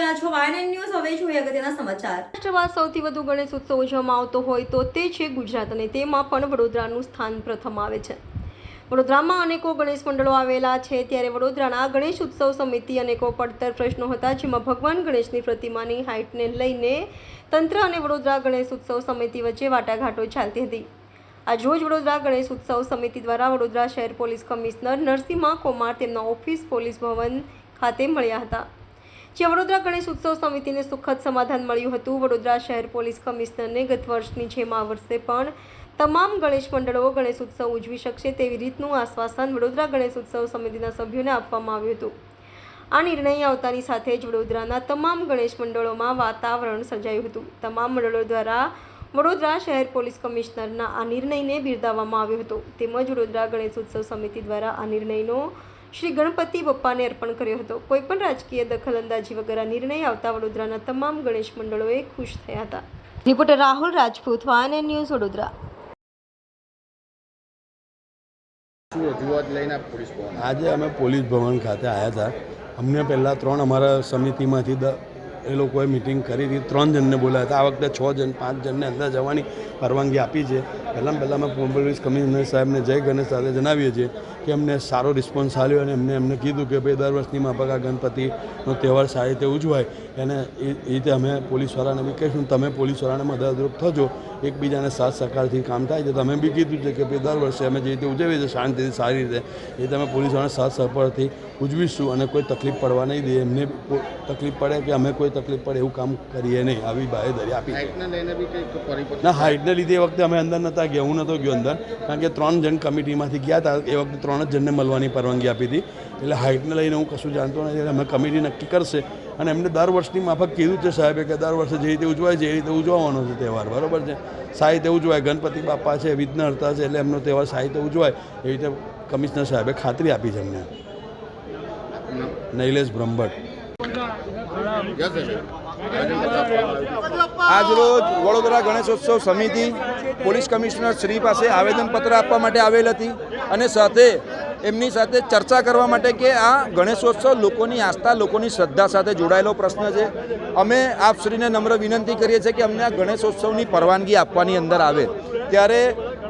રહ્યા છો વાયન ગણેશ ઉત્સવ સમિતિ અનેકો પડતર પ્રશ્નો હતા, જેમાં ભગવાન ગણેશની પ્રતિમાની હાઇટને લઈને તંત્ર અને વડોદરા ગણેશ ઉત્સવ સમિતિ વચ્ચે વાટાઘાટો ચાલતી હતી. આજ રોજ વડોદરા ગણેશ ઉત્સવ સમિતિ દ્વારા વડોદરા શહેર પોલીસ કમિશનર નરસિંહા કુમાર તેમના ઓફિસ પોલીસ ભવન ખાતે મળ્યા હતા. જ્યાં વડોદરા ગણેશ ઉત્સવ સમિતિને સુખદ સમાધાન મળ્યું હતું. વડોદરા શહેર પોલીસ કમિશનરને ગત વર્ષની જેમ આ વર્ષે પણ તમામ ગણેશ મંડળો ગણેશ ઉત્સવ ઉજવી શકશે તેવી રીતનું આશ્વાસન વડોદરા ગણેશ ઉત્સવ સમિતિના સભ્યોને આપવામાં આવ્યું હતું. આ નિર્ણય આવતાની સાથે જ વડોદરાના તમામ ગણેશ મંડળોમાં વાતાવરણ સર્જાયું હતું. તમામ મંડળો દ્વારા વડોદરા શહેર પોલીસ કમિશનરના આ નિર્ણયને બિરદાવવામાં આવ્યો હતો. તેમજ વડોદરા ગણેશ ઉત્સવ સમિતિ દ્વારા આ નિર્ણયનો શ્રી ગણપતિ બપ્પાને અર્પણ કર્યો હતો. કોઈપણ રાજકીય દખલઅંદાજી વગર આ નિર્ણય આવતા વડોદરાના તમામ ગણેશ મંડળોએ ખુશ થયા હતા. Reporter Rahul Rajput one news Vadodara. આજે અમે પોલીસ ભવન ખાતે આવ્યા હતા. અમને પહેલાં ત્રણ અમારા સમિતિમાંથી દ એ લોકોએ મિટિંગ કરી હતી. ત્રણ જણને બોલાયા હતા. આ વખતે છ જણ, પાંચ જણને અંદર જવાની પરવાનગી આપી છે. પહેલાં પહેલાં અમે પોલીસ કમિશનર સાહેબને જય ગણેશ સાથે જણાવીએ છીએ કે અમને સારો રિસ્પોન્સ આવ્યો અને એમને એમને કીધું કે ભાઈ, દર વર્ષની માફક આ ગણપતિનો તહેવાર સારી રીતે ઉજવાય. એને એ રીતે અમે પોલીસવાળાને બી કહીશું, તમે પોલીસવાળાને મદદરૂપ થજો. એકબીજાને સાથ સહકારથી કામ થાય છે. તમે બી કીધું છે કે ભાઈ, દર વર્ષે અમે જે રીતે ઉજવીએ છીએ, શાંતિથી, સારી રીતે, એ તમે પોલીસવાળાને સાથ સહકારથી ઉજવીશું અને કોઈ તકલીફ પડવા નહીં દે એમને તકલીફ પડે કે અમે કોઈ તકલીફ પડે એવું કામ કરીએ નહીં. આવી બાહેધરી આપી ના હાઇટને લીધે એ વખતે અમે અંદર નહોતા ગયા. હું નહોતો ગયો અંદર. કારણ કે ત્રણ જણ કમિટીમાંથી ગયા હતા એ વખતે ત્રણ જ જણને મળવાની પરવાનગી આપી હતી. એટલે હાઇટને લઈને હું કશું જાણતો નથી. એટલે અમે કમિટી નક્કી કરશે. અને એમને દર વર્ષની માફક કીધું છે સાહેબે કે દર વર્ષે જે રીતે ઉજવાય છે એ રીતે ઉજવવાનો છે તહેવાર. બરાબર છે? સાહિત્ય ઉજવાય. ગણપતિ બાપા છે વિઘ્નહર્તા છે એટલે એમનો તહેવાર સાહિત્ય ઉજવાય. એ રીતે કમિશનર સાહેબે ખાતરી આપી છે અમને. નૈલેશ બ્રહ્મભટ્ટ. આજરોજ વડોદરા ગણેશોત્સવ સમિતિ પોલીસ કમિશનર શ્રી પાસે આવેદનપત્ર આપવા માટે આવેલ હતી અને સાથે એમની સાથે ચર્ચા કરવા માટે કે આ ગણેશોત્સવ લોકોની આસ્થા લોકોની શ્રદ્ધા સાથે જોડાયેલો પ્રશ્ન છે. અમે આપ શ્રીને નમ્ર વિનંતી કરીએ છીએ કે અમને આ ગણેશોત્સવની પરવાનગી આપવાની અંદર આવે. ત્યારે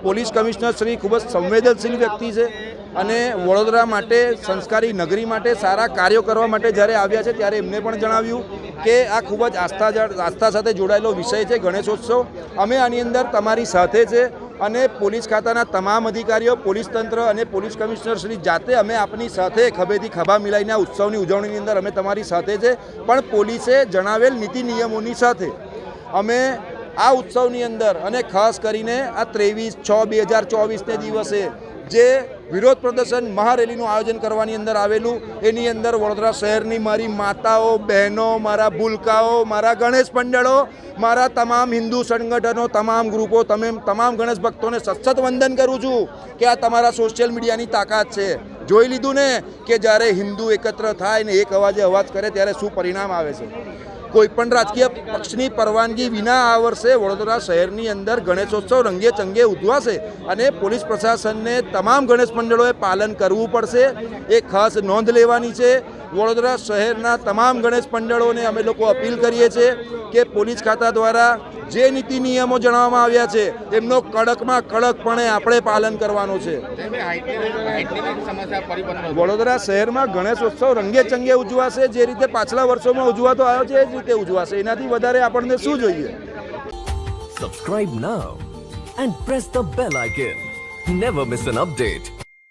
પોલીસ કમિશનર શ્રી ખૂબ જ સંવેદનશીલ વ્યક્તિ છે અને વડોદરા માટે સંસ્કારી નગરી માટે સારા કાર્યો કરવા માટે જ્યારે આવ્યા છે ત્યારે એમને પણ જણાવ્યું કે આ ખૂબ જ આસ્થા આસ્થા સાથે જોડાયેલો વિષય છે ગણેશોત્સવ. અમે આની અંદર તમારી સાથે છે અને પોલીસ ખાતાના તમામ અધિકારીઓ, પોલીસ તંત્ર અને પોલીસ કમિશનર શ્રી જાતે અમે આપની સાથે ખભેથી ખભા મિલાઈને આ ઉત્સવની ઉજવણીની અંદર અમે તમારી સાથે છે. પણ પોલીસે જણાવેલ નીતિ નિયમોની સાથે અમે આ ઉત્સવની અંદર અને ખાસ કરીને આ ત્રેવીસ છ બે હજાર ચોવીસને દિવસે જે વિરોધ પ્રદર્શન મહારેલીનું આયોજન કરવાની અંદર આવેલું, એની અંદર વડોદરા શહેરની મારી માતાઓ, બહેનો, મારા ભૂલકાઓ, મારા ગણેશ મંડળો મારા તમામ હિન્દુ સંગઠનો, તમામ ગ્રુપો, તમે તમામ ગણેશ ભક્તોને સતત વંદન કરું છું કે આ તમારા સોશિયલ મીડિયાની તાકાત છે. જોઈ લીધું ને કે જ્યારે હિન્દુ એકત્ર થાય ને એક અવાજે અવાજ કરે ત્યારે શું પરિણામ આવે છે? કોઈ પણ રાજકીય પક્ષની પરવાનગી વિના આ વર્ષે વડોદરા શહેરની અંદર ગણેશોત્સવ રંગે ચંગે ઉજવાશે અને પોલીસ પ્રશાસનને તમામ ગણેશ મંડળોએ પાલન કરવું પડશે. એ ખાસ નોંધ લેવાની છે વડોદરા શહેરના તમામ ગણેશ મંડળોને અમે લોકો અપીલ કરીએ છીએ કે પોલીસ ખાતા દ્વારા જે નીતિ નિયમો જણાવવામાં આવ્યા છે, એમનો કડકમાં કડકપણે આપણે પાલન કરવાનું છે. વડોદરા શહેરમાં ગણેશ ઉત્સવ રંગે ચંગે ઉજવાશે, જે રીતે પાછલા વર્ષોમાં ઉજવાતો આવ્યો છે, એ જ રીતે ઉજવાશે. એનાથી વધારે આપણને શું જોઈએ? Subscribe now and press the bell icon never miss an update.